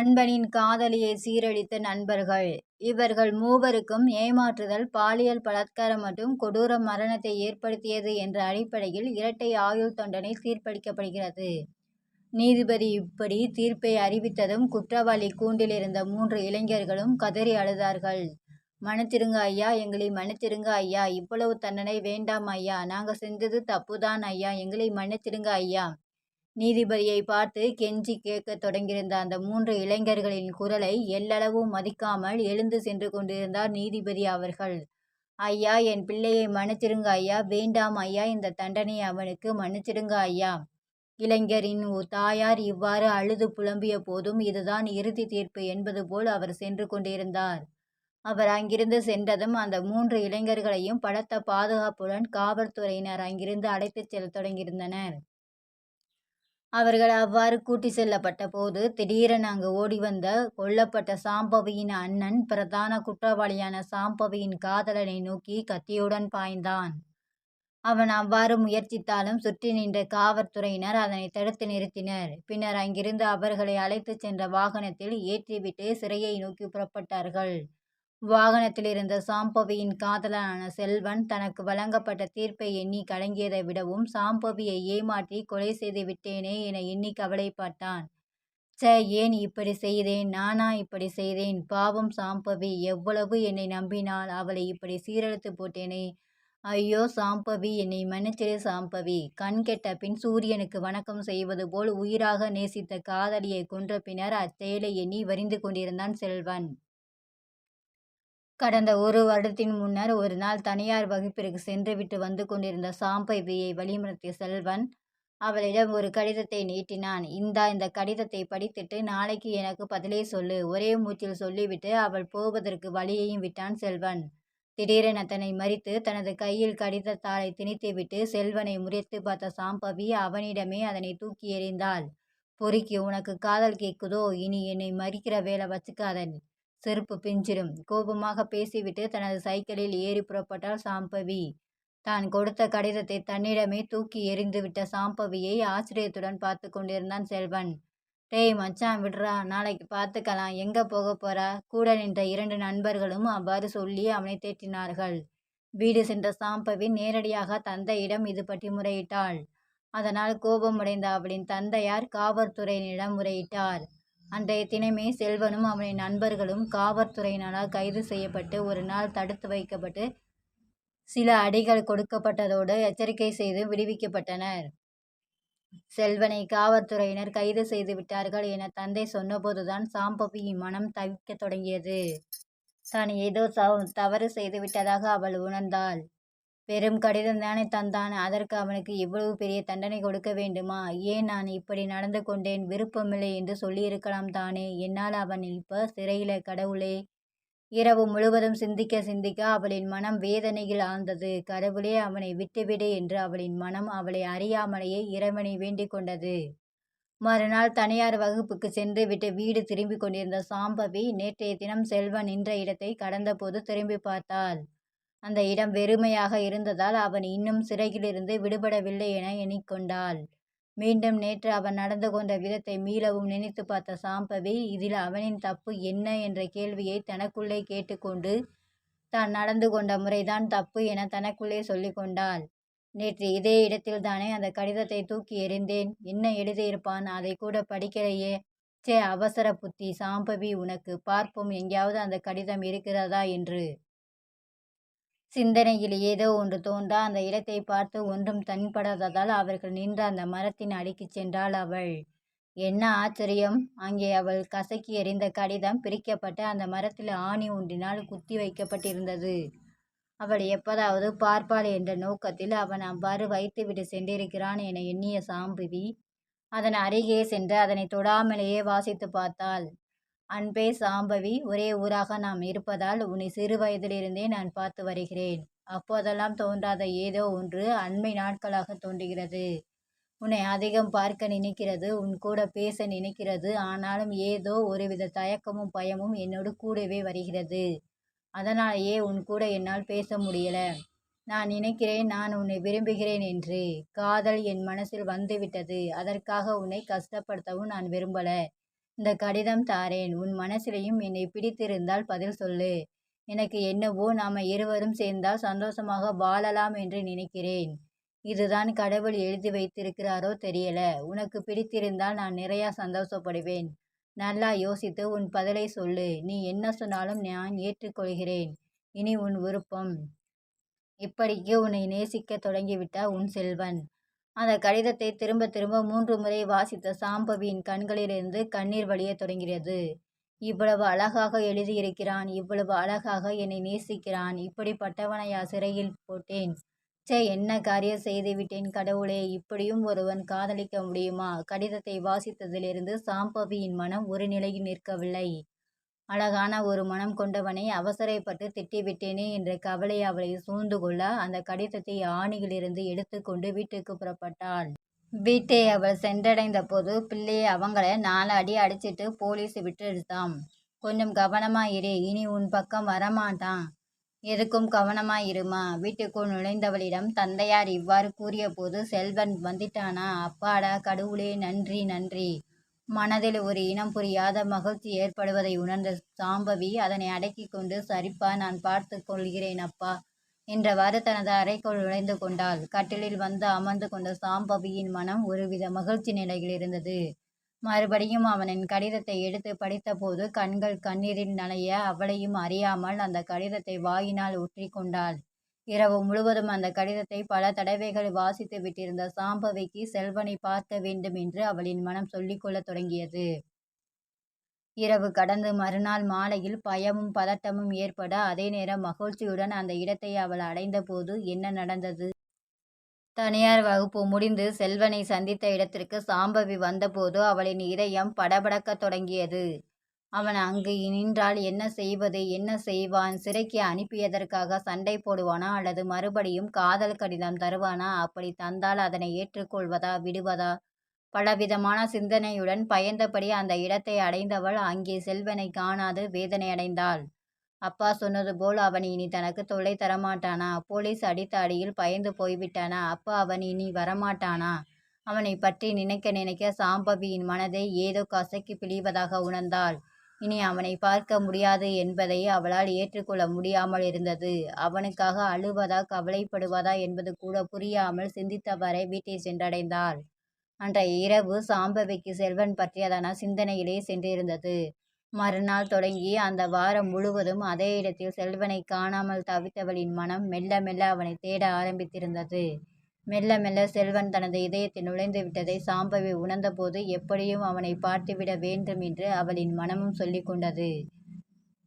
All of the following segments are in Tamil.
நண்பனின் காதலியை சீரழித்த நண்பர்கள். இவர்கள் மூவருக்கும் ஏமாற்றுதல் பாலியல் பலாத்காரம் மற்றும் கொடூர மரணத்தை ஏற்படுத்தியது என்ற அடிப்படையில் இரட்டை ஆயுள் தண்டனை தீர்ப்பளிக்கப்படுகிறது. நீதிபதி இப்படி தீர்ப்பை அறிவித்ததும் குற்றவாளி கூண்டில் இருந்த மூன்று இளைஞர்களும் கதறி அழுதார்கள். மன்னிச்சிருங்க ஐயா எங்களை மன்னித்திருங்க ஐயா இவ்வளவு தண்டனை வேண்டாம் ஐயா நாங்கள் செஞ்சது தப்புதான் ஐயா எங்களை மன்னித்திருங்க ஐயா நீதிபதியை பார்த்து கெஞ்சி கேட்கத் தொடங்கியிருந்த அந்த மூன்று இளைஞர்களின் குரலை எல்லளவும் மதிக்காமல் எழுந்து சென்று கொண்டிருந்தார் நீதிபதி அவர்கள். ஐயா என் பிள்ளையை மன்னிச்சிருங்க ஐயா. வேண்டாம் ஐயா. இந்த தண்டனையை அவனுக்கு மன்னிச்சிடுங்க ஐயா இளைஞரின் தாயார் இவ்வாறு அழுது புலம்பிய போதும் இதுதான் இறுதி தீர்ப்பு என்பது போல் அவர் சென்று கொண்டிருந்தார். அவர் அங்கிருந்து சென்றதும் அந்த மூன்று இளைஞர்களையும் பலத்த பாதுகாப்புடன் காவல்துறையினர் அங்கிருந்து அழைத்துச் செல்ல தொடங்கியிருந்தனர். அவர்கள் அவ்வாறு கூட்டி செல்லப்பட்ட போது திடீரென அங்கு ஓடி வந்த கொல்லப்பட்ட சாம்பவியின் அண்ணன் பிரதான குற்றவாளியான சாம்பவியின் காதலனை நோக்கி கத்தியுடன் பாய்ந்தான். அவன் அவ்வாறு முயற்சித்தாலும் சுற்றி நின்ற காவல்துறையினர் அதனை தடுத்து நிறுத்தினர். பின்னர் அங்கிருந்து அவர்களை அழைத்துச் சென்ற வாகனத்தில் ஏற்றிவிட்டு சிறையை நோக்கி புறப்பட்டார்கள். வாகனத்தில் இருந்த சாம்பவியின் காதலனான செல்வன் தனக்கு வழங்கப்பட்ட தீர்ப்பை எண்ணி கலங்கியதை விடவும் சாம்பவியை ஏமாற்றி கொலை செய்து விட்டேனே என எண்ணி கவலைப்பட்டான். ச ஏன் இப்படி செய்தேன்? நானா இப்படி செய்தேன்? பாவம் சாம்பவி எவ்வளவு என்னை நம்பினால் அவளை இப்படி சீரழித்து போட்டேனே? ஐயோ சாம்பவி என்னை மன்னிச்சிரு சாம்பவி. கண் கெட்ட பின் சூரியனுக்கு வணக்கம் செய்வது போல் உயிராக நேசித்த காதலியை கொன்ற பின்னர் அச்செயலை எண்ணி வரிந்து கொண்டிருந்தான் செல்வன். கடந்த ஒரு வருடத்தின் முன்னர் ஒரு நாள் தனியார் வகுப்பிற்கு சென்றுவிட்டு வந்து கொண்டிருந்த சாம்பவியை வழிமுறத்திய செல்வன் அவளிடம் ஒரு கடிதத்தை நீட்டினான். இந்தா இந்த கடிதத்தை படித்துட்டு நாளைக்கு எனக்கு பதிலே சொல்லு. ஒரே மூச்சில் சொல்லிவிட்டு அவள் போவதற்கு வழியையும் விட்டான் செல்வன். திடீரென தன்னை மறித்து தனது கையில் கடிதத்தாளை திணித்துவிட்டு செல்வனை முறைத்து பார்த்த சாம்பவி அவனிடமே அதனை தூக்கி எறிந்தாள். பொறுக்கி உனக்கு காதல் கேட்குதோ? இனி என்னை மறிக்கிற வேலை வச்சுக்காதன் செருப்பு பிஞ்சிடும் கோபமாக பேசிவிட்டு தனது சைக்கிளில் ஏறி புறப்பட்டாள் சாம்பவி. தான் கொடுத்த கடிதத்தை தன்னிடமே தூக்கி எறிந்துவிட்ட சாம்பவியை ஆச்சரியத்துடன் பார்த்து கொண்டிருந்தான் செல்வன். டேய் மச்சான் விடுறா. நாளைக்கு பார்த்துக்கலாம் எங்கே போக போறா? கூட நின்ற இரண்டு நண்பர்களும் அவ்வாறு சொல்லி அவனை தேற்றினார்கள். வீடு சென்ற சாம்பவி நேரடியாக தந்தையிடம் இது பற்றி முறையிட்டாள். அதனால் கோபமடைந்த அவளின் தந்தையார் காவல்துறையினரிடம் முறையிட்டார். அன்றைய தினமே செல்வனும் அவனின் நண்பர்களும் காவல்துறையினரால் கைது செய்யப்பட்டு ஒரு நாள் தடுத்து வைக்கப்பட்டு சில அடிகள் கொடுக்கப்பட்டதோடு எச்சரிக்கை செய்து விடுவிக்கப்பட்டனர். செல்வனை காவல்துறையினர் கைது செய்து விட்டார்கள் என தந்தை சொன்னபோதுதான் சாம்பவியின் மனம் தவிக்கத் தொடங்கியது. தான் ஏதோ தவறு செய்து விட்டதாக அவள் உணர்ந்தாள். பெரும் கடிதம் தானே தந்தான். அதற்கு அவனுக்கு இவ்வளவு பெரிய தண்டனை கொடுக்க வேண்டுமா? ஏன் நான் இப்படி நடந்து கொண்டேன்? விருப்பமில்லை என்று சொல்லியிருக்கலாம் தானே. என்னால் அவன் இப்போ சிறையில கடவுளே. இரவு முழுவதும் சிந்திக்க சிந்திக்க அவளின் மனம் வேதனையில் ஆழ்ந்தது. கடவுளே அவனை விட்டுவிடு என்று அவளின் மனம் அவளை அறியாமலேயே இறைவனை வேண்டிக் கொண்டது. மறுநாள் தனியார் வகுப்புக்கு சென்று விட்டு வீடு திரும்பி கொண்டிருந்த சாம்பவி நேற்றைய தினம் செல்வன் நின்ற இடத்தை கடந்தபோது திரும்பி பார்த்தாள். அந்த இடம் வெறுமையாக இருந்ததால் அவன் இன்னும் சிறையிலிருந்து விடுபடவில்லை என எண்ணிக்கொண்டாள். மீண்டும் நேற்று அவன் நடந்து கொண்ட விதத்தை மீளவும் நினைத்து பார்த்த சாம்பவி இதில் அவனின் தப்பு என்ன என்ற கேள்வியை தனக்குள்ளே கேட்டுக்கொண்டு தான் நடந்து கொண்ட முறைதான் தப்பு என தனக்குள்ளே சொல்லிக்கொண்டாள் நேற்று இதே இடத்தில்தானே அந்த கடிதத்தை தூக்கி எறிந்தேன். என்ன எழுதியிருப்பான்? அதை கூட படிக்கலையே. சே அவசர புத்தி சாம்பவி உனக்கு பார்ப்போம் எங்கேயாவது அந்த கடிதம் இருக்கிறதா? என்று சிந்தனையில் ஏதோ ஒன்று தோன்ற அந்த இடத்தை பார்த்து ஒன்றும் தன்படாததால் அவர்கள் நின்ற அந்த மரத்தின் அடிக்குச் சென்றாள் அவள். என்ன ஆச்சரியம்? அங்கே அவள் கசக்கி எறிந்த கடிதம் பிரிக்கப்பட்டு அந்த மரத்தில் ஆணி ஒன்றினால் குத்தி வைக்கப்பட்டிருந்தது. அவள் எப்போதாவது பார்ப்பாள் என்ற நோக்கத்தில் அவன் அவ்வாறு வைத்துவிட்டு சென்றிருக்கிறான் என எண்ணிய சாம்புவி அதன் அருகே சென்று அதனை தொடாமலேயே வாசித்து பார்த்தாள். அன்பே சாம்பவி ஒரே ஊராக நாம் இருப்பதால் உன்னை சிறு வயதிலிருந்தே நான் பார்த்து வருகிறேன். அப்போதெல்லாம் தோன்றாத ஏதோ ஒன்று அண்மை நாட்களாக தோன்றுகிறது. உன்னை அதிகம் பார்க்க நினைக்கிறது உன் கூட பேச நினைக்கிறது ஆனாலும் ஏதோ ஒருவித தயக்கமும் பயமும் என்னோடு கூடவே வருகிறது. அதனாலேயே உன் கூட என்னால் பேச முடியல. நான் நினைக்கிறேன் நான் உன்னை விரும்புகிறேன் என்று. காதல் என் மனசில் வந்துவிட்டது. அதற்காக உன்னை கஷ்டப்படுத்தவும் நான் விரும்பல. இந்த கடிதம் தாரேன். உன் மனசிலையும் என்னை பிடித்திருந்தால் பதில் சொல்லு. எனக்கு என்னவோ நாம இருவரும் சேர்ந்தால் சந்தோஷமாக வாழலாம் என்று நினைக்கிறேன். இதுதான் கடவுள் எழுதி வைத்திருக்கிறாரோ தெரியல. உனக்கு பிடித்திருந்தால் நான் நிறையா சந்தோஷப்படுவேன். நல்லா யோசித்து உன் பதிலை சொல்லு. நீ என்ன சொன்னாலும் நான் ஏற்றுக்கொள்கிறேன். இனி உன் விருப்பம். இப்படிக்கு உன்னை நேசிக்க தொடங்கிவிட்டா உன் செல்வன். அந்த கடிதத்தை திரும்ப திரும்ப மூன்று முறை வாசித்த சாம்பவியின் கண்களிலிருந்து கண்ணீர் வழிய தொடங்கியது. இவ்வளவு அழகாக எழுதியிருக்கிறான் இவ்வளவு அழகாக என்னை நேசிக்கிறான் இப்படிப்பட்டவனையா சிறையில் போட்டேன். சே என்ன காரியம் செய்துவிட்டேன் கடவுளே இப்படியும் ஒருவன் காதலிக்க முடியுமா? கடிதத்தை வாசித்ததிலிருந்து சாம்பவியின் மனம் ஒரு நிலையில் நிற்கவில்லை. அழகான ஒரு மனம் கொண்டவனை அவசரப்பட்டு திட்டிவிட்டேனே என்ற கவலை அவளை சூழ்ந்து கொள்ள அந்த கடிதத்தை ஆணியிலிருந்து எடுத்துக்கொண்டு வீட்டுக்கு புறப்பட்டாள். வீட்டை அவள் சென்றடைந்த போது பிள்ளையை அவங்கள நாலு அடி அடிச்சிட்டு போலீஸ் விட்டுடுதாம் கொஞ்சம் கவனமா இரு இனி உன் பக்கம் வரமாட்டான். எதுக்கும் கவனமாயிருமா வீட்டுக்குள் நுழைந்தவளிடம் தந்தையார் இவ்வாறு கூறிய போது செல்வன் வந்துட்டானா? அப்பாடா கடவுளே நன்றி நன்றி. மனதில் ஒரு இனம் புரியாத மகிழ்ச்சி ஏற்படுவதை உணர்ந்த சாம்பவி அதனை அடக்கி கொண்டு சரிப்பா நான் பார்த்து கொள்கிறேன் அப்பா என்றவாறு தனது அறைக்குள் நுழைந்து கொண்டாள். கட்டிலில் வந்து அமர்ந்து கொண்ட சாம்பவியின் மனம் ஒருவித மகிழ்ச்சி நிலையில் இருந்தது. மறுபடியும் அவனின் கடிதத்தை எடுத்து படித்தபோது கண்கள் கண்ணீரில் நனைய அவளையும் அறியாமல் அந்த கடிதத்தை வாயினால் ஊற்றி கொண்டாள். இரவு முழுவதும் அந்த கடிதத்தை பல தடவைகள் வாசித்து விட்டிருந்த சாம்பவிக்கு செல்வனை பார்க்க வேண்டும் என்று அவளின் மனம் சொல்லிக்கொள்ளத் தொடங்கியது. இரவு கடந்து மறுநாள் மாலையில் பயமும் பதட்டமும் ஏற்பட அதே நேரம் மகிழ்ச்சியுடன் அந்த இடத்தை அவள் அடைந்தபோது என்ன நடந்தது? தனியார் வகுப்பு முடிந்து செல்வனை சந்தித்த இடத்திற்கு சாம்பவி வந்தபோது அவளின் இதயம் படபடக்கத் தொடங்கியது. அவன் அங்கு நின்றால் என்ன செய்வது என்ன செய்வான்? சிறைக்கு அனுப்பியதற்காக சண்டை போடுவானா? அல்லது மறுபடியும் காதல் கடிதம் தருவானா? அப்படி தந்தால் அதனை ஏற்றுக்கொள்வதா விடுவதா? பலவிதமான சிந்தனையுடன் பயந்தபடி அந்த இடத்தை அடைந்தவள் அங்கே செல்வனை காணாது வேதனை அடைந்தாள் அப்பா சொன்னது போல் அவன் இனி தனக்கு தொல்லை தரமாட்டானா? போலீஸ் அடித்த அடியில் பயந்து போய்விட்டானா? அப்பா அவன் இனி வரமாட்டானா? அவனை பற்றி நினைக்க நினைக்க சாம்பவியின் மனதை ஏதோ கசக்கி பிழிவதாக உணர்ந்தாள். இனி அவனை பார்க்க முடியாது என்பதை அவளால் ஏற்றுக்கொள்ள முடியாமல் இருந்தது. அவனுக்காக அழுவதா கவலைப்படுவதா என்பது கூட புரியாமல் சிந்தித்தவரை வீட்டை சென்றடைந்தாள். அன்றைய இரவு சாம்பவிக்கு செல்வன் பற்றியதான சிந்தனையிலே சென்றிருந்தது. மறுநாள் தொடங்கி அந்த வாரம் முழுவதும் அதே இடத்தில் செல்வனை காணாமல் தவித்தவளின் மனம் மெல்ல மெல்ல அவனை தேட ஆரம்பித்திருந்தது. மெல்ல மெல்ல செல்வன் தனது இதயத்தில் நுழைந்து விட்டதை சாம்பவி உணர்ந்தபோது எப்படியும் அவனை பார்த்துவிட வேண்டும் என்று அவளின் மனமும் சொல்லிக் கொண்டது.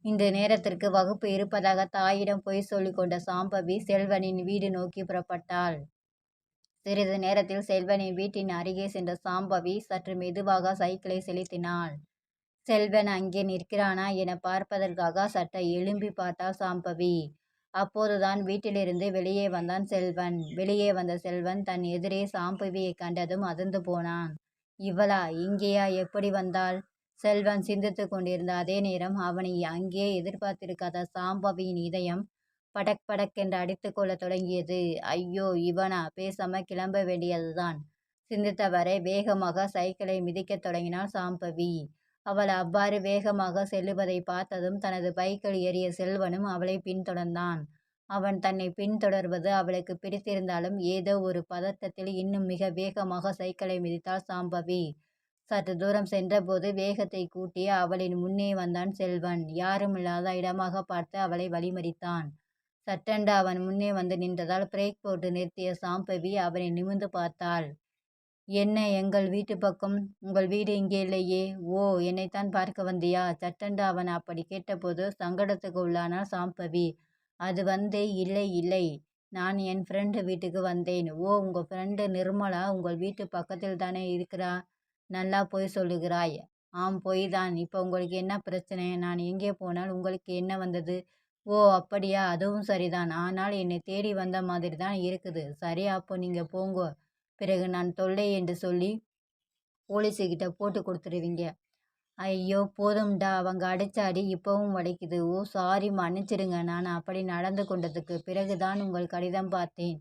இந்த நேரத்திற்கு வகுப்பு இருப்பதாக தாயிடம் பொய் சொல்லிக் கொண்ட சாம்பவி செல்வனின் வீடு நோக்கி புறப்பட்டாள். சிறிது நேரத்தில் செல்வனின் வீட்டின் அருகே சென்ற சாம்பவி சற்று மெதுவாக சைக்கிளை செலுத்தினாள். செல்வன் அங்கே நிற்கிறானா என பார்ப்பதற்காக சற்றை எழும்பி பார்த்தாள் சாம்பவி. அப்போதுதான் வீட்டிலிருந்து வெளியே வந்தான் செல்வன். வெளியே வந்த செல்வன் தன் எதிரே சாம்பவியை கண்டதும் அதிர்ந்து போனான். இவளா இங்கேயா? எப்படி வந்தாள்? செல்வன் சிந்தித்து கொண்டிருந்த அதே நேரம் அவனை அங்கே எதிர்பார்த்திருக்காத சாம்பவியின் இதயம் படக் படக் என்று அடித்து கொள்ள தொடங்கியது. ஐயோ இவனா? பேசாம கிளம்ப வேண்டியதுதான். சிந்தித்தவரை வேகமாக சைக்கிளை மிதிக்கத் தொடங்கினாள் சாம்பவி. அவள் அவ்வாறு வேகமாக செல்லுவதை பார்த்ததும் தனது பைக்கில் ஏறிய செல்வனும் அவளை பின்தொடர்ந்தான். அவன் தன்னை பின்தொடர்வது அவளுக்கு பிடித்திருந்தாலும் ஏதோ ஒரு பதட்டத்தில் இன்னும் மிக வேகமாக சைக்கிளை மிதித்தாள் சாம்பவி. சற்று தூரம் சென்றபோது வேகத்தை கூட்டி அவளின் முன்னே வந்தான் செல்வன். யாரும் இல்லாத இடமாக பார்த்து அவளை வழிமறித்தான். சட்டென்று அவன் முன்னே வந்து நின்றதால் பிரேக் போட்டு நிறுத்திய சாம்பவி அவனை நிமிந்து பார்த்தாள். என்ன எங்கள் வீட்டு பக்கம்? உங்கள் வீடு இங்கே இல்லையே. ஓ என்னைத்தான் பார்க்க வந்தியா? சட்டென்று அவன் அப்படி கேட்டபோது சங்கடத்துக்கு உள்ளானாள் சாம்பவி. அது வந்து இல்லை இல்லை. நான் என் ஃப்ரெண்டு வீட்டுக்கு வந்தேன். ஓ உங்கள் ஃப்ரெண்டு நிர்மலா உங்கள் வீட்டு பக்கத்தில் தானே இருக்கிறா? நல்லா போய் சொல்லுகிறாய். ஆம் பொய் தான். இப்போ உங்களுக்கு என்ன பிரச்சனை? நான் எங்கே போனால் உங்களுக்கு என்ன வந்தது? ஓ அப்படியா? அதுவும் சரிதான். ஆனால் என்னை தேடி வந்த மாதிரி தான் இருக்குது. சரி அப்போ நீங்கள் போங்கோ. பிறகு நான் தொல்லை என்று சொல்லி போலீஸுக்கிட்ட போட்டு கொடுத்துருவீங்க ஐயோ போதும்டா. அவங்க அடித்த அடி இப்போவும் வலிக்குது. ஓ சாரி மன்னிச்சிடுங்க நான் அப்படி நடந்து கொண்டதுக்கு பிறகுதான் உங்கள் கடிதம் பார்த்தேன்.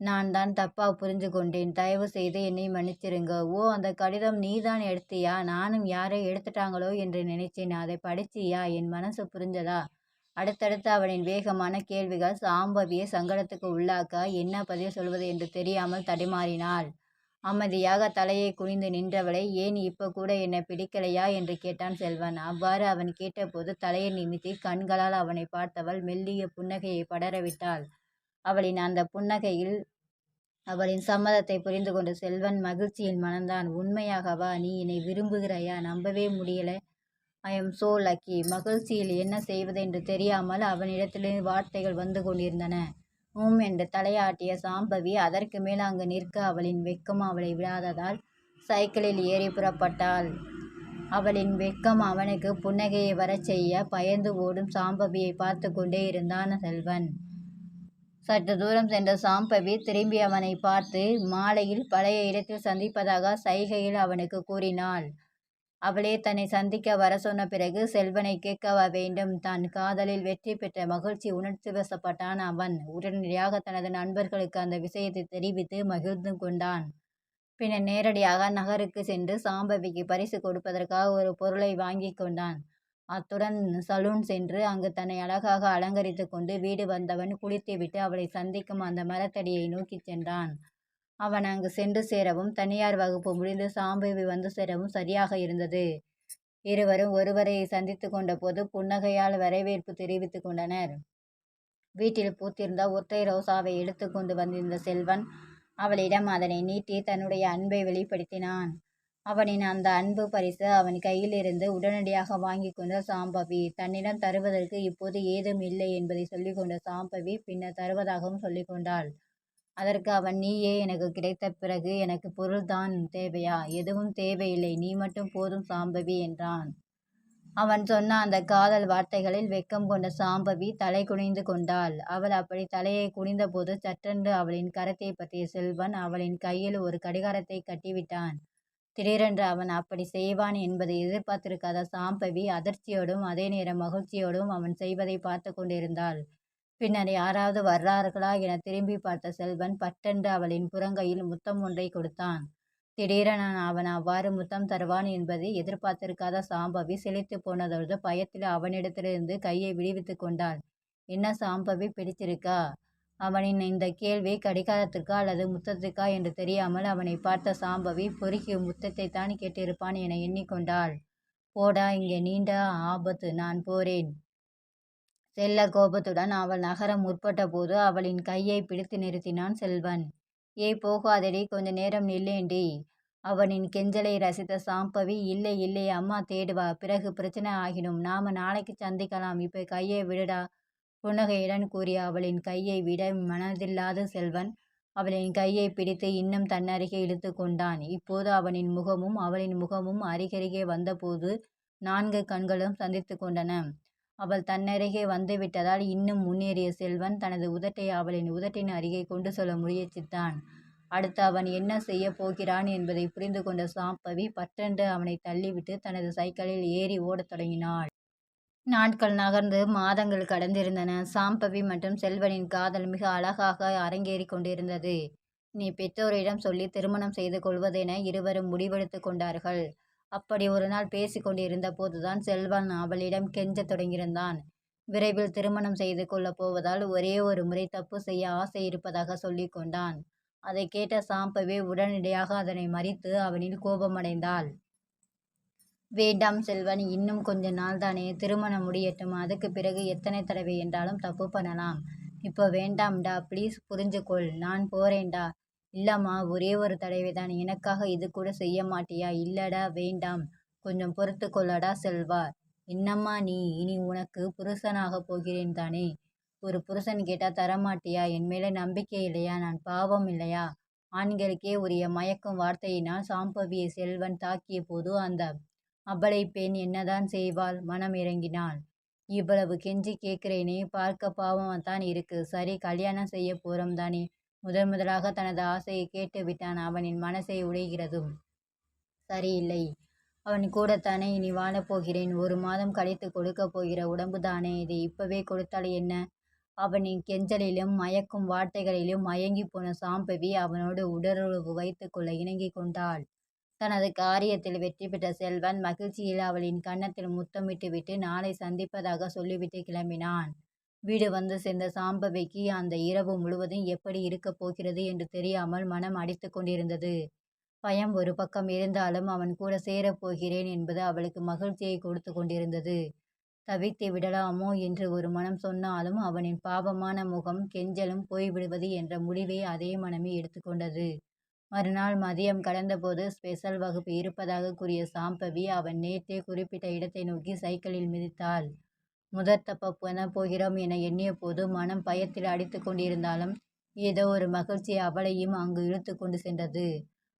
நான் தான் தப்பா புரிஞ்சு கொண்டேன். தயவு செய்து என்னை மன்னிச்சிருங்க ஓ அந்த கடிதம் நீதான் எடுத்தியா? நானும் யாரை எடுத்துட்டாங்களோ என்று நினைச்சேன். அதை படிச்சியா? என் மனசு புரிஞ்சதா? அடுத்தடுத்து அவனின் வேகமான கேள்விகள் சாம்பவியை சங்கடத்துக்கு உள்ளாக்க என்ன பதில் சொல்வது என்று தெரியாமல் தடுமாறினாள். அமைதியாக தலையை குனிந்து நின்றவளை ஏன் இப்போ கூட என்னை பிடிக்கலையா? என்று கேட்டான் செல்வன். அவ்வாறு அவன் கேட்டபோது தலையை நிமித்தி கண்களால் அவனை பார்த்தவள் மெல்லிய புன்னகையை படரவிட்டாள். அவளின் அந்த புன்னகையில் அவளின் சம்மதத்தை புரிந்து கொண்ட செல்வன் மகிழ்ச்சியில் மணந்தான். உண்மையாகவா? நீ என்னை விரும்புகிறாயா? நம்பவே முடியலை. ஐ எம் சோ லக்கி மகிழ்ச்சியில் என்ன செய்வது என்று தெரியாமல் அவனிடத்திலிருந்து வார்த்தைகள் வந்து கொண்டிருந்தன. ஊம் என்று தலையாட்டிய சாம்பவி அதற்கு மேல் அங்கு நிற்க அவளின் வெட்கம் அவளை விடாததால் சைக்கிளில் ஏறி புறப்பட்டாள். அவளின் வெட்கம் அவனுக்கு புன்னகையை வரச் செய்ய பயந்து ஓடும் சாம்பவியை பார்த்து கொண்டே இருந்தான் செல்வன். சற்று தூரம் சென்ற சாம்பவி திரும்பி அவனை பார்த்து மாலையில் பழைய இடத்தில் சந்திப்பதாக சைகையில் அவனுக்கு கூறினாள். அவளே தன்னை சந்திக்க வர சொன்ன பிறகு செல்வனை கேட்கவா வேண்டும்? தன் காதலில் வெற்றி பெற்ற மகிழ்ச்சி உணர்ச்சி வசப்பட்டான் அவன். உடனடியாக தனது நண்பர்களுக்கு அந்த விஷயத்தை தெரிவித்து மகிழ்ந்து கொண்டான். பின்னர் நேரடியாக நகருக்கு சென்று சாம்பவிக்கு பரிசு கொடுப்பதற்காக ஒரு பொருளை வாங்கி கொண்டான். அத்துடன் சலூன் சென்று அங்கு தன்னை அழகாக அலங்கரித்து கொண்டு வீடு வந்தவன் குளித்துவிட்டு அவளை சந்திக்கும் அந்த மரத்தடியை நோக்கி சென்றான். அவன் அங்கு சென்று சேரவும் தனியார் வகுப்பு முடிந்து சாம்பவி வந்து சேரவும் சரியாக இருந்தது. இருவரும் ஒருவரை சந்தித்து கொண்டபோது புன்னகையால் வரவேற்பு தெரிவித்துக் கொண்டனர். வீட்டில் பூத்திருந்த ஒத்தை ரோசாவை எடுத்து கொண்டு வந்திருந்த செல்வன் அவளிடம் அதனை நீட்டி தன்னுடைய அன்பை வெளிப்படுத்தினான். அவனின் அந்த அன்பு பரிசு அவன் கையிலிருந்து உடனடியாக வாங்கி கொண்ட சாம்பவி தன்னிடம் தருவதற்கு இப்போது ஏதும் இல்லை என்பதை சொல்லிக்கொண்ட சாம்பவி பின்னர் தருவதாகவும் சொல்லிக்கொண்டாள் அதற்கு அவன் நீயே எனக்கு கிடைத்த பிறகு எனக்கு பொருள்தான் தேவையா? எதுவும் தேவையில்லை. நீ மட்டும் போதும் சாம்பவி என்றான். அவன் சொன்ன அந்த காதல் வார்த்தைகளில் வெக்கம் கொண்ட சாம்பவி தலை குனிந்து கொண்டாள். அவள் அப்படி தலையை குனிந்தபோது சற்றென்று அவளின் கரத்தை பற்றிய செல்வன் அவளின் கையில் ஒரு கடிகாரத்தை கட்டிவிட்டான். திடீரென்று அவன் அப்படி செய்வான் என்பதை எதிர்பார்த்திருக்காத சாம்பவி அதிர்ச்சியோடும் அதே நேரம் மகிழ்ச்சியோடும் அவன் செய்வதை பார்த்து கொண்டிருந்தாள். பின்னர் யாராவது வர்றார்களா என திரும்பி பார்த்த செல்வன் பட்டென்று அவளின் புறங்கையில் முத்தம் ஒன்றை கொடுத்தான். திடீரென அவன் அவ்வாறு முத்தம் தருவான் என்பதை எதிர்பார்த்திருக்காத சாம்பவி செழித்து போனதோடு பயத்தில் அவனிடத்திலிருந்து கையை விடுவித்து கொண்டாள். என்ன சாம்பவி பிடிச்சிருக்கா அவனின் இந்த கேள்வி கடிகாரத்திற்கா அல்லது முத்தத்திற்கா என்று தெரியாமல் அவனை பார்த்த சாம்பவி பொறுக்கி முத்தத்தை தான் கேட்டிருப்பான் என எண்ணிக்கொண்டாள். போடா இங்கே நீண்ட ஆபத்து நான் போறேன். செல்ல கோபத்துடன் அவள் நகர முற்பட்டபோது அவளின் கையை பிடித்து நிறுத்தினான் செல்வன். ஏய் போகாதடி கொஞ்ச நேரம் நில்லேண்டி. அவனின் கெஞ்சலை ரசித்த சாம்பவி இல்லை இல்லை அம்மா தேடுவா. பிறகு பிரச்சனை ஆகிடும். நாம நாளைக்கு சந்திக்கலாம். இப்போ கையை விடுடா புன்னகையுடன் கூறிய அவளின் கையை விட மனதில்லாத செல்வன் அவளின் கையை பிடித்து இன்னும் தன்னருகே இழுத்து கொண்டான். இப்போது அவனின் முகமும் அவளின் முகமும் அருகருகே வந்தபோது நான்கு கண்களும் சந்தித்து கொண்டன. அவள் தன்னருகே வந்துவிட்டதால் இன்னும் முன்னேறிய செல்வன் தனது உதட்டை அவளின் உதட்டின் அருகே கொண்டு செல்ல முயற்சித்தான். அடுத்து அவன் என்ன செய்யப் போகிறான் என்பதை புரிந்து கொண்ட சாம்பவி பற்றென்று அவனை தள்ளிவிட்டு தனது சைக்கிளில் ஏறி ஓடத் தொடங்கினாள். நாட்கள் நகர்ந்து மாதங்கள் கடந்திருந்தன. சாம்பவி மற்றும் செல்வனின் காதல் மிக அழகாக அரங்கேறிக் கொண்டிருந்தது. நீ பெற்றோரிடம் சொல்லி திருமணம் செய்து கொள்வதென இருவரும் முடிவெடுத்துக் கொண்டார்கள். அப்படி ஒரு நாள் பேசிக் கொண்டிருந்த போதுதான் செல்வன் அவளிடம் கெஞ்சத் தொடங்கியிருந்தான். விரைவில் திருமணம் செய்து கொள்ளப் போவதால் ஒரே ஒரு முறை தப்பு செய்ய ஆசை இருப்பதாக சொல்லி கொண்டான். அதைக் கேட்ட சாம்பவே உடனடியாக அதனை மறித்து அவனில் கோபமடைந்தாள். வேண்டாம் செல்வன் இன்னும் கொஞ்ச நாள்தானே திருமணம் முடியட்டும். அதுக்குப் பிறகு எத்தனை தடவை என்றாலும் தப்பு பண்ணலாம். இப்போ வேண்டாம்டா ப்ளீஸ் புரிஞ்சுக்கொள். நான் போறேன்டா. இல்லைம்மா ஒரே ஒரு தடவை தான் எனக்காக இது கூட செய்ய மாட்டியா? இல்லடா வேண்டாம். கொஞ்சம் பொறுத்து கொள்ளடா செல்வா. என்னம்மா நீ? இனி உனக்கு புருஷனாகப் போகிறேன் தானே? ஒரு புருஷன் கேட்டால் தரமாட்டியா? என் மேலே நம்பிக்கை இல்லையா? நான் பாவம் இல்லையா? ஆண்களுக்கே உரிய மயக்கும் வார்த்தையினால் சாம்பவிய செல்வன் தாக்கிய போது அந்த அபலை பெண் என்னதான் செய்வாள்? மனம் இறங்கினாள். இவ்வளவு கெஞ்சி கேட்கிறேனே பார்க்க பாவமாத்தான் இருக்கு. சரி கல்யாணம் செய்ய போறோம் தானே? முதன் முதலாக தனது ஆசையை கேட்டுவிட்டான் அவனின் மனசை உடைகிறதும் சரியில்லை. அவன் கூடத்தானே இனி வாழப்போகிறேன் ஒரு மாதம் கழித்து கொடுக்க போகிற உடம்பு தானே இதை. இப்பவே கொடுத்தால் என்ன? அவனின் கெஞ்சலிலும் மயக்கும் வார்த்தைகளிலும் மயங்கிப் போன சாம்பவி அவனோடு உடலுறவு வைத்துக்கொள்ள கொள்ள கொண்டாள். தனது காரியத்தில் வெற்றி பெற்ற செல்வன் மகிழ்ச்சியில் அவளின் கன்னத்தில் முத்தமிட்டுவிட்டு நாளை சந்திப்பதாக சொல்லிவிட்டு கிளம்பினான். வீடு வந்து சேர்ந்த சாம்பவிக்கு அந்த இரவு முழுவதும் எப்படி இருக்கப் போகிறது என்று தெரியாமல் மனம் அடித்து கொண்டிருந்தது. பயம் ஒரு பக்கம் இருந்தாலும் அவன் கூட சேரப் போகிறேன் என்பது அவளுக்கு மகிழ்ச்சியை கொடுத்துக் கொண்டிருந்தது. தவித்து விடலாமோ என்று ஒரு மனம் சொன்னாலும் அவனின் பாவமான முகம் கெஞ்சலும் போய்விடுவது என்ற முடிவை அதே மனமே எடுத்துக்கொண்டது. மறுநாள் மதியம் கடந்தபோது ஸ்பெஷல் வகுப்பு இருப்பதாக கூறிய சாம்பவி அவன் நேற்றே குறிப்பிட்ட இடத்தை நோக்கி சைக்கிளில் மிதித்தாள். முதற் தப்பப் போகிறோம் என எண்ணியபோது மனம் பயத்தில் அடித்து கொண்டிருந்தாலும் ஏதோ ஒரு மகிழ்ச்சி அவளையும் அங்கு இழுத்து கொண்டு சென்றது.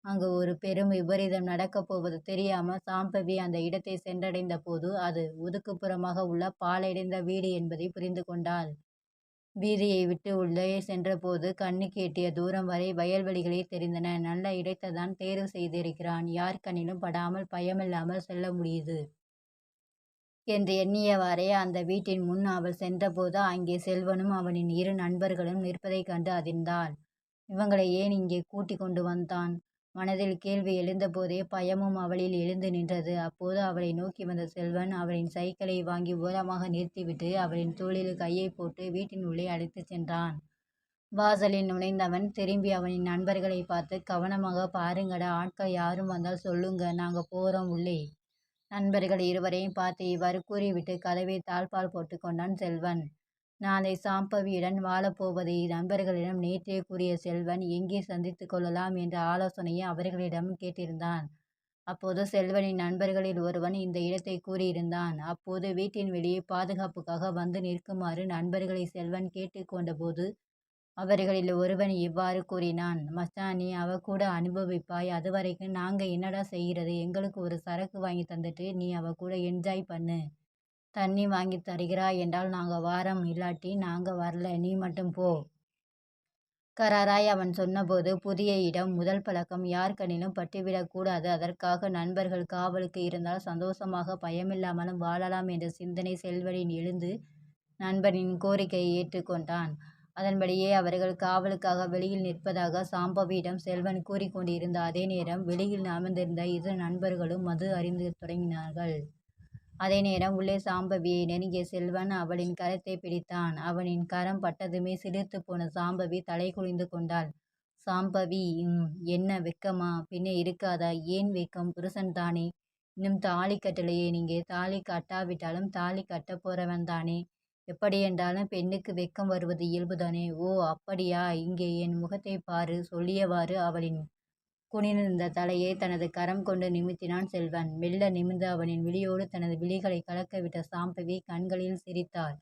அங்கு ஒரு பெரும் விபரீதம் நடக்கப் போவது தெரியாமல் சாம்பவி அந்த இடத்தை சென்றடைந்த போது அது ஒதுக்குப்புறமாக உள்ள பாலடைந்த வீடு என்பதை புரிந்து கொண்டாள். வீதியை விட்டு உள்ளே சென்றபோது கண்ணுக்கு எட்டிய தூரம் வரை வயல்வெளிகளே தெரிந்தன. நல்ல இடத்தைத்தான் தேர்வு செய்திருக்கிறான். யார் கண்ணிலும் படாமல் பயமில்லாமல் செல்ல முடியுது. என்று எண்ணியவாறே அந்த வீட்டின் முன் அவள் சென்றபோது அங்கே செல்வனும் அவனின் இரு நண்பர்களும் நிற்பதைக் கண்டு அதிர்ந்தாள். இவங்களை ஏன் இங்கே கூட்டிக் கொண்டு வந்தான்? மனதில் கேள்வி எழுந்தபோதே பயமும் அவளில் எழுந்து நின்றது. அப்போது அவளை நோக்கி வந்த செல்வன் அவளின் சைக்கிளை வாங்கி ஓரமாக நிறுத்திவிட்டு அவளின் தோளில் கையை போட்டு வீட்டின் உள்ளே அழைத்துச் சென்றான். வாசலில் நுழைந்தவன் திரும்பி அவனின் நண்பர்களை பார்த்து கவனமாக பாருங்கடா ஆட்கள் யாரும் வந்தால் சொல்லுங்க நாங்கள் போகிறோம் உள்ளே. நண்பர்கள் இருவரையும் பார்த்து இவ்வாறு கூறிவிட்டு கதவை தாழ்பால் போட்டுக்கொண்டான் செல்வன். நாளை சாம்பவியுடன் வாழப்போவதை நண்பர்களிடம் நேற்றே கூறிய செல்வன் எங்கே சந்தித்து கொள்ளலாம் என்ற ஆலோசனையை அவர்களிடம் கேட்டிருந்தான். அப்போது செல்வனின் நண்பர்களில் ஒருவன் இந்த இடத்தை கூறியிருந்தான். அப்போது வீட்டின் வெளியே பாதுகாப்புக்காக வந்து நிற்குமாறு நண்பர்களை செல்வன் கேட்டுக்கொண்டபோது அவர்களில் ஒருவன் இவ்வாறு கூறினான். மச்சான் நீ அவ கூட அனுபவிப்பாய். அதுவரைக்கும் நாங்கள் என்னடா செய்கிறது? எங்களுக்கு ஒரு சரக்கு வாங்கித் தந்துட்டு நீ அவ கூட என்ஜாய் பண்ணு. தண்ணி வாங்கி தருகிறாய் என்றால் நாங்கள் வாரம் இல்லாட்டி நாங்கள் வரல நீ மட்டும் போ. கராராய் அவன் சொன்னபோது புதிய இடம் முதல் பழக்கம் யார் கண்ணிலும் பட்டுவிடக்கூடாது அதற்காக நண்பர்கள் காவலுக்கு இருந்தால் சந்தோஷமாக பயமில்லாமலும் வாழலாம் என்ற சிந்தனை செல்வனின் எழுந்து நண்பனின் கோரிக்கையை ஏற்றுக்கொண்டான் அதன்படியே அவர்கள் காவலுக்காக வெளியில் நிற்பதாக சாம்பவியிடம் செல்வன் கூறிக்கொண்டிருந்த அதே நேரம் வெளியில் அமர்ந்திருந்த இரு நண்பர்களும் மது அறிந்து தொடங்கினார்கள். அதே நேரம் உள்ளே சாம்பவியை நெருங்கிய செல்வன் அவளின் கரத்தை பிடித்தான். அவனின் கரம் பட்டதுமே சிலிர்த்துப் போன சாம்பவி தலை குனிந்து கொண்டாள். சாம்பவி ம் என்ன வெக்கமா பின்னே இருக்காதா? ஏன் வைக்கும் புருஷன் தானே இன்னும் தாலி கட்டலையே நீங்க தாலி கட்டாவிட்டாலும் தாலி கட்டப் போறவன்தானே. எப்படியென்றாலும் பெண்ணுக்கு வெட்கம் வருவது இயல்புதானே. ஓ அப்படியா இங்கே என் முகத்தைப் பாரு. சொல்லியவாறு அவளின் குனிந்திருந்த தலையை தனது கரம் கொண்டு நிமிர்த்தினான் செல்வன். மெல்ல நிமிர்ந்து அவனின் விழியோடு தனது விழிகளைக் கலக்கவிட்ட சாம்பவி கண்களில் சிரித்தாள்.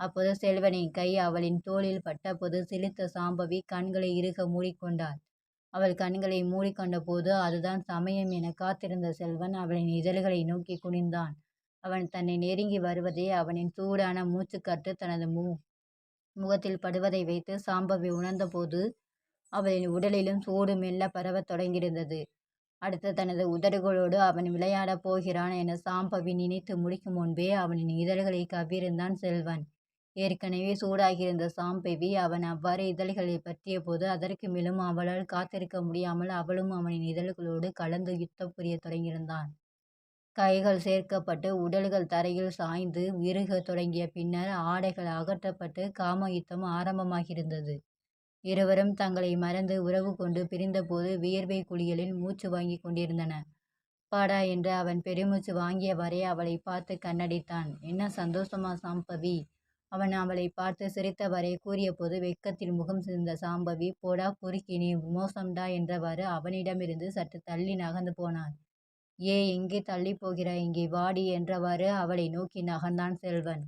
அப்போது செல்வனின் கை அவளின் தோளில் பட்டபோது சிலிர்த்த சாம்பவி கண்களை இறுக மூடிக்கொண்டாள். அவள் கண்களை மூடிக்கொண்டபோது அதுதான் சமயம் எனக் காத்திருந்த செல்வன் அவளின் இதழ்களை நோக்கிக் குனிந்தான். அவன் தன்னை நெருங்கி வருவதே அவனின் சூடான மூச்சுக்காற்று தனது மு முகத்தில் படுவதை வைத்து சாம்பவி உணர்ந்தபோது அவளின் உடலிலும் சூடு மெல்ல பரவத் தொடங்கியிருந்தது. அடுத்து தனது உதடுகளோடு அவன் விளையாடப் போகிறான் என சாம்பவி நினைத்து முடிக்கும் முன்பே அவனின் இதழ்களை கவ்விருந்தான் செல்வன். ஏற்கனவே சூடாகியிருந்த சாம்பவி அவன் அவ்வாறு இதழ்களைப் பற்றியபோது அதற்கு மேலும் அவளால் காத்திருக்க முடியாமல் அவளும் அவனின் இதழ்களோடு கலந்து யுத்தம் புரிய தொடங்கியிருந்தான். கைகள் சேர்க்கப்பட்டு உடல்கள் தரையில் சாய்ந்து விருகத் தொடங்கிய பின்னர் ஆடைகள் அகற்றப்பட்டு காம யுத்தம் ஆரம்பமாகியிருந்தது. இருவரும் தங்களை மறந்து உறவு கொண்டு பிரிந்தபோது வியர்வைக் குளியலில் மூச்சு வாங்கிக் கொண்டிருந்தன. பாடா என்று அவன் பெருமூச்சு வாங்கியவரை அவளை பார்த்து கண்ணடித்தான். என்ன சந்தோஷமா சாம்பவி? அவன் அவளை பார்த்து சிரித்தவரை கூறியபோது வெக்கத்தில் முகம் சிந்த சாம்பவி போடா பொறுக்கினி மோசம்டா என்றவாறு அவனிடமிருந்து சற்று தள்ளி நகர்ந்து போனாள். ஏ எங்கே தள்ளிப் போகிறாய்? இங்கே வாடி என்றவாறு அவளை நோக்கி நகர்ந்தான் செல்வன்.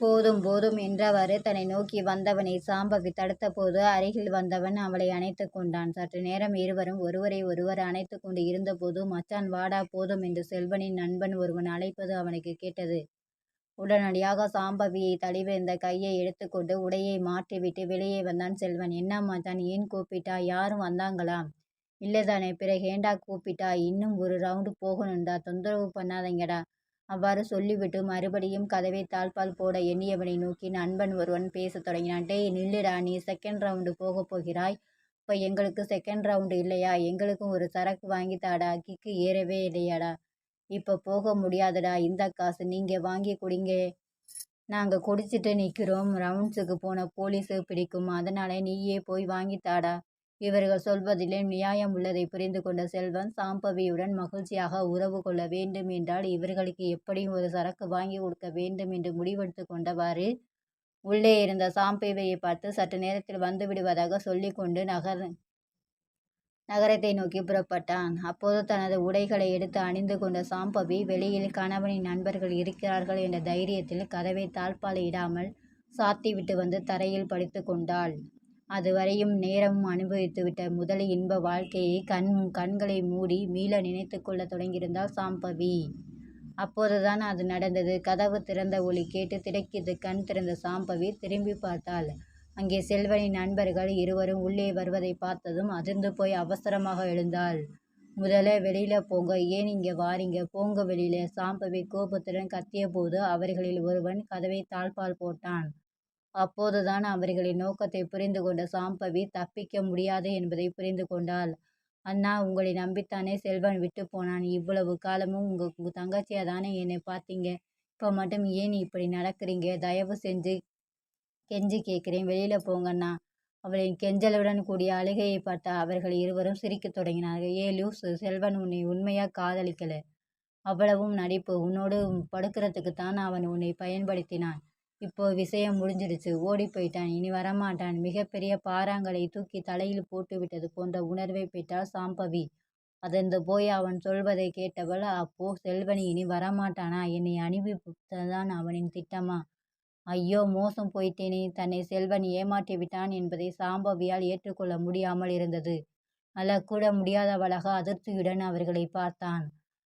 போதும் போதும் என்றவாறு தன்னை நோக்கி வந்தவனை சாம்பவி தடுத்த போது அருகில் வந்தவன் அவளை அணைத்து கொண்டான். சற்று நேரம் இருவரும் ஒருவரை ஒருவர் அணைத்து கொண்டு இருந்தபோது மச்சான் வாடா போதும் என்று செல்வனின் நண்பன் ஒருவன் அழைப்பது அவனுக்குக் கேட்டது. உடனடியாக சாம்பவியை தழுவியிருந்த கையை எடுத்துக்கொண்டு உடையை மாற்றிவிட்டு வெளியே வந்தான் செல்வன். என்ன மச்சான் ஏன் கூப்பிட்டா யாரும் வந்தாங்களா? இல்லைதானே பிறகு ஏண்டா கூப்பிட்டா? இன்னும் ஒரு ரவுண்டு போகணும்டா தொந்தரவு பண்ணாதீங்கடா. அவ்வாறு சொல்லிவிட்டு மறுபடியும் கதவை தாழ்பால் போட எண்ணியவனை நோக்கி நண்பன் ஒருவன் பேசத் தொடங்கினான். டேய் நில்லுடா நீ செகண்ட் ரவுண்டு போகப் போகிறாய்? இப்போ எங்களுக்கு செகண்ட் ரவுண்டு இல்லையா? எங்களுக்கும் ஒரு சரக்கு வாங்கி தாடா கிக்கு ஏறவே இல்லையாடா? இப்போ போக முடியாதுடா இந்த காசு நீங்கள் வாங்கி குடிங்க. நாங்கள் குடிச்சிட்டு நிற்கிறோம் ரவுண்ட்ஸுக்கு போன போலீஸு பிடிக்கும் அதனால நீயே போய் வாங்கித்தாடா இவர்கள் சொல்வதிலே நியாயம் உள்ளதை புரிந்து கொண்ட செல்வன் சாம்பவியுடன் மகிழ்ச்சியாக உறவு கொள்ள வேண்டும் என்றால் இவர்களுக்கு எப்படியும் ஒரு சரக்கு வாங்கி கொடுக்க வேண்டும் என்று முடிவெடுத்து கொண்டவாறு உள்ளே இருந்த சாம்பவியை பார்த்து சற்று நேரத்தில் வந்து விடுவதாக சொல்லிக்கொண்டு நகர் நகரத்தை நோக்கி புறப்பட்டான். அப்போது தனது உடைகளை எடுத்து அணிந்து கொண்ட சாம்பவி வெளியில் கணவனின் நண்பர்கள் இருக்கிறார்கள் என்ற தைரியத்தில் கதவை தாழ்பாலையிடாமல் சாத்திவிட்டு வந்து தரையில் படுத்து கொண்டாள். அதுவரையும் நேரமும் அனுபவித்துவிட்ட முதல் இன்ப வாழ்க்கையை கண் கண்களை மூடி மீள நினைத்து கொள்ள தொடங்கியிருந்தாள் சாம்பவி. அப்போதுதான் அது நடந்தது. கதவு திறந்த ஒளி கேட்டு திடுக்கிட்டு கண் திறந்த சாம்பவி திரும்பி பார்த்தாள். அங்கே செல்வனின் நண்பர்கள் இருவரும் உள்ளே வருவதை பார்த்ததும் அதிர்ந்து போய் அவசரமாக எழுந்தாள். முதல்ல வெளியில போங்க. ஏன் இங்கே வாரீங்க? போங்க வெளியில. சாம்பவி கோபத்துடன் கத்திய போது அவர்களில் ஒருவன் கதவை தாழ்பால் போட்டான். அப்போதுதான் அவர்களின் நோக்கத்தை புரிந்து கொண்ட சாம்பவி தப்பிக்க முடியாது என்பதை புரிந்து கொண்டாள். அண்ணா உங்களை நம்பித்தானே செல்வன் விட்டு போனான். இவ்வளவு காலமும் உங்க உங்க தங்கச்சியா தானே என்னை பார்த்தீங்க? இப்போ மட்டும் ஏன் இப்படி நடக்கிறீங்க? தயவு செஞ்சு கெஞ்சி கேட்கிறேன். வெளியில போங்கண்ணா அவளின் கெஞ்சலுடன் கூடிய அழுகையை பார்த்த அவர்கள் இருவரும் சிரிக்கத் தொடங்கினார்கள். ஏ லூசு செல்வன் உன்னை உண்மையா காதலிக்கல. அவ்வளவும் நடிப்பு. உன்னோடு படுக்கிறதுக்கு தான் அவன் உன்னை பயன்படுத்தினான். இப்போ விஷயம் முடிஞ்சிடுச்சு. ஓடி போயிட்டான். இனி வரமாட்டான். மிகப்பெரிய பாறாங்களை தூக்கி தலையில் போட்டுவிட்டது போன்ற உணர்வை பெற்றாள் சாம்பவி. அதந்து போய் அவன் சொல்வதை கேட்டவள் அப்போ செல்வனி இனி வரமாட்டானா? என்னை அனுப்பிதான் அவனின் திட்டமா? ஐயோ மோசம் போயிட்டேனே. தன்னை செல்வன் ஏமாற்றி விட்டான் என்பதை சாம்பவியால் ஏற்றுக்கொள்ள முடியாமல் இருந்தது. அழக்கூட முடியாதவளாக அதிர்ச்சியுடன் அவர்களை பார்த்தான்.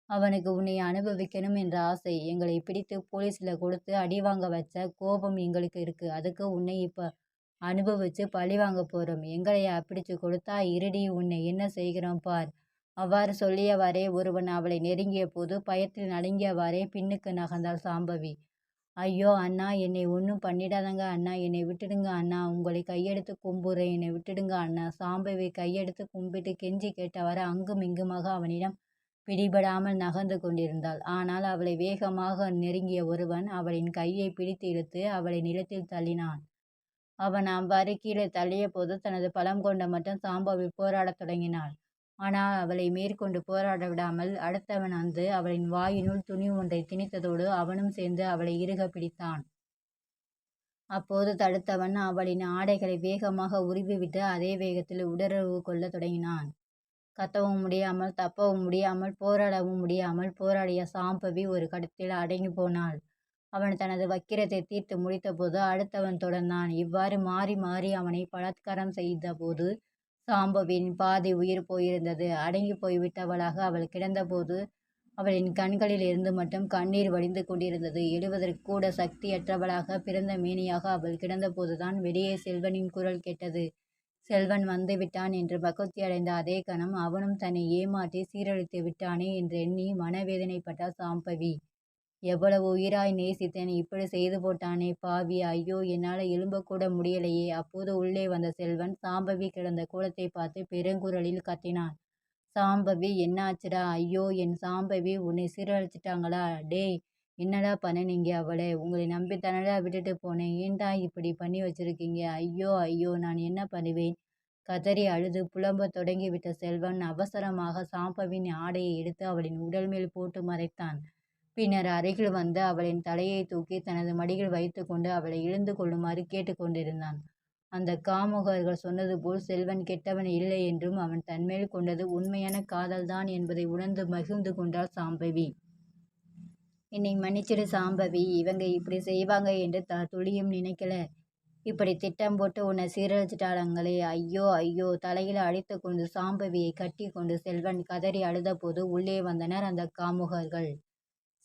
அவனுக்கு உன்னை அனுபவிக்கணும் என்ற ஆசை. எங்களை பிடித்து போலீஸில் கொடுத்து அடி வாங்க வச்ச கோபம் எங்களுக்கு இருக்கு. அதுக்கு உன்னை இப்போ அனுபவிச்சு பழி வாங்க போகிறோம் எங்களையா பிடிச்சு கொடுத்தா இருடி உன்னை என்ன செய்கிறோம் பார். அவ்வாறு சொல்லியவாறே ஒருவன் அவளை நெருங்கிய போது பயத்தில் நடுங்கியவாறே பின்னுக்கு நகர்ந்தாள் சாம்பவி. ஐயோ அண்ணா என்னை ஒன்றும் பண்ணிடாதங்க அண்ணா என்னை விட்டுடுங்க அண்ணா உங்களை கையெடுத்து கும்புறேன் என்னை விட்டுடுங்க அண்ணா. சாம்பவி கையெடுத்து கும்பிட்டு கெஞ்சி கேட்டவாறு அங்கும் இங்குமாக அவனிடம் பிடிபடாமல் நகர்ந்து கொண்டிருந்தாள். ஆனால் அவளை வேகமாக நெருங்கிய ஒருவன் அவளின் கையை பிடித்து இழுத்து அவளை நிலத்தில் தள்ளினான். அவன் அவ்வாறு கீழே தள்ளிய போது தனது பலம் கொண்ட மட்டும் சாம்பவி போராடத் தொடங்கினாள். ஆனால் அவளை மேற்கொண்டு போராட விடாமல் அடுத்தவன் வந்து அவளின் வாயினுள் துணி ஒன்றை திணித்ததோடு அவனும் சேர்ந்து அவளை இறுக பிடித்தான். அப்போது தடுத்தவன் அவளின் ஆடைகளை வேகமாக உருவிவிட்டு அதே வேகத்தில் உடலுறவு கொள்ளத் தொடங்கினான். கத்தவும் முடியாமல் தப்பவும் முடியாமல் போராடவும் முடியாமல் போராடிய சாம்பவி ஒரு கடத்தில் அடங்கி போனாள். அவன் தனது வக்கிரத்தை தீர்த்து முடித்தபோது அடுத்தவன் தொடர்ந்தான். இவ்வாறு மாறி மாறி அவனை பலாத்காரம் செய்தபோது சாம்பவின் பாதி உயிர் போயிருந்தது. அடங்கி போய்விட்டவளாக அவள் கிடந்தபோது அவளின் கண்களில் இருந்து மட்டும் கண்ணீர் வடிந்து கொண்டிருந்தது. எழுவதற்கு கூட சக்தியற்றவளாக பிறந்த மேனியாக அவள் கிடந்தபோதுதான் வெளியே செல்வனின் குரல் கேட்டது. செல்வன் வந்து விட்டான் என்று பகவத்தி அடைந்த அதே கணம் அவனும் தன்னை ஏமாற்றி சீரழித்து விட்டானே என்று எண்ணி மனவேதனைப்பட்டாள் சாம்பவி. எவ்வளவு உயிராய் நேசித்தேன் இப்படி செய்து போட்டானே பாவி. ஐயோ என்னால் எழும்பக்கூட முடியலையே. அப்போது உள்ளே வந்த செல்வன் சாம்பவி கிடந்த கூலத்தை பார்த்து பெருங்குரலில் கத்தினான். சாம்பவி என்னாச்சுடா? ஐயோ என் சாம்பவி உன்னை சீரழிச்சிட்டாங்களா? டேய் என்னடா பண்ணுனீங்க அவளை? உங்களை நம்பி தானடா விட்டுட்டு போனேன். ஏன்டா இப்படி பண்ணி வச்சிருக்கீங்க? ஐயோ ஐயோ நான் என்ன பண்ணுவேன்? கதறி அழுது புலம்ப தொடங்கிவிட்ட செல்வன் அவசரமாக சாம்பவின் ஆடையை எடுத்து அவளின் உடல் மேல் போட்டு மறைத்தான். பின்னர் அருகில் வந்து அவளின் தலையை தூக்கி தனது மடியில் வைத்துக்கொண்டு அவளை இழுந்து கொள்ளுமாறு கேட்டுக்கொண்டிருந்தான் அந்த காமுகர்கள் சொன்னது போல் செல்வன் கெட்டவன் இல்லை என்றும் அவன் தன்மேல் கொண்டது உண்மையான காதல்தான் என்பதை உணர்ந்து மகிழ்ந்து கொண்டாள் சாம்பவி. என்னை மன்னிச்சிடு சாம்பவி. இவங்க இப்படி செய்வாங்க என்று த துளியும் நினைக்கல. இப்படி திட்டம் போட்டு உன்னை சீரழிச்சிட்டாளங்களே. ஐயோ ஐயோ. தலையில் அடித்து கொண்டு சாம்பவியை கட்டி கொண்டு செல்வன் கதறி அழுதபோது உள்ளே வந்தனர் அந்த காமுகர்கள்.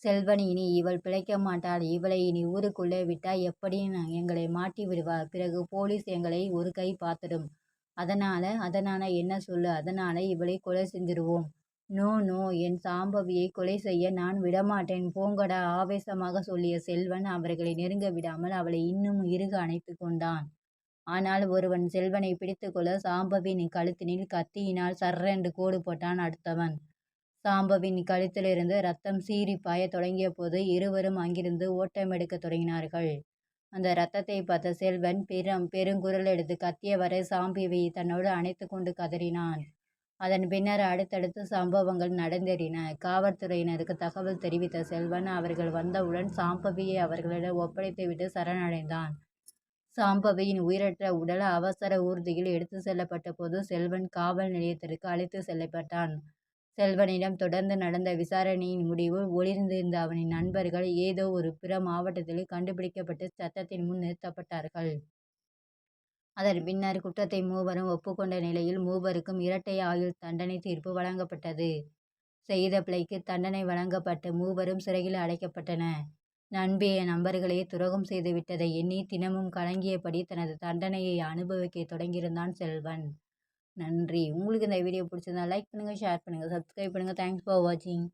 செல்வன் இனி இவள் பிழைக்க மாட்டாள். இவளை இனி ஊருக்குள்ளே விட்டால் எப்படி எங்களை மாட்டி விடுவாள் பிறகு போலீஸ் எங்களை ஒரு கை பார்த்துடும். அதனால அதனால என்ன சொல்லு? அதனால இவளை கொலை செஞ்சிருவோம். நோ நோ என் சாம்பவியை கொலை செய்ய நான் விடமாட்டேன். போங்கடா ஆவேசமாக சொல்லிய செல்வன் அவர்களை நெருங்க விடாமல் அவளை இன்னும் இறுக அணைத்து கொண்டான். ஆனால் ஒருவன் செல்வனை பிடித்துக்கொள்ள சாம்பவின் கழுத்தினில் கத்தியினால் சர்ரென்று கோடு போட்டான் அடுத்தவன். சாம்பவின் கழுத்திலிருந்து ரத்தம் சீறி பாயத் தொடங்கிய போது இருவரும் அங்கிருந்து ஓட்டமெடுக்கத் தொடங்கினார்கள். அந்த ரத்தத்தை பார்த்த செல்வன் பெரும் பெருங்குரல் எடுத்து கத்தியவரை சாம்பவியை தன்னோடு அணைத்து கொண்டு கதறினான். அதன் பின்னர் அடுத்தடுத்து சம்பவங்கள் நடந்தேறின. காவல்துறையினருக்கு தகவல் தெரிவித்த செல்வன் அவர்கள் வந்தவுடன் சாம்பவியை அவர்களிடம் ஒப்படைத்துவிட்டு சரணடைந்தான். சாம்பவியின் உயிரற்ற உடல் அவசர ஊர்தியில் எடுத்து செல்லப்பட்ட போது செல்வன் காவல் நிலையத்திற்கு அழைத்து செல்லப்பட்டான். செல்வனிடம் தொடர்ந்து நடந்த விசாரணையின் முடிவு ஒளிர்ந்திருந்த அவனின் நண்பர்கள் ஏதோ ஒரு பிற மாவட்டத்தில் கண்டுபிடிக்கப்பட்டு சட்டத்தின் முன் நிறுத்தப்பட்டார்கள். அதன் பின்னர் குற்றத்தை மூவரும் ஒப்புக்கொண்ட நிலையில் மூவருக்கும் இரட்டை ஆயுள் தண்டனை தீர்ப்பு வழங்கப்பட்டது. செய்த பிழைக்கு தண்டனை வழங்கப்பட்டு மூவரும் சிறையில் அடைக்கப்பட்டன. நண்பிய நண்பர்களே துரோகம் செய்து விட்டதை எண்ணி தினமும் கலங்கியபடி தனது தண்டனையை அனுபவிக்க தொடங்கியிருந்தான் செல்வன். நன்றி. உங்களுக்கு இந்த வீடியோ பிடிச்சிருந்தா லைக் பண்ணுங்கள் ஷேர் பண்ணுங்கள் சப்ஸ்கிரைப் பண்ணுங்கள் தேங்க்ஸ் ஃபார் வாட்சிங்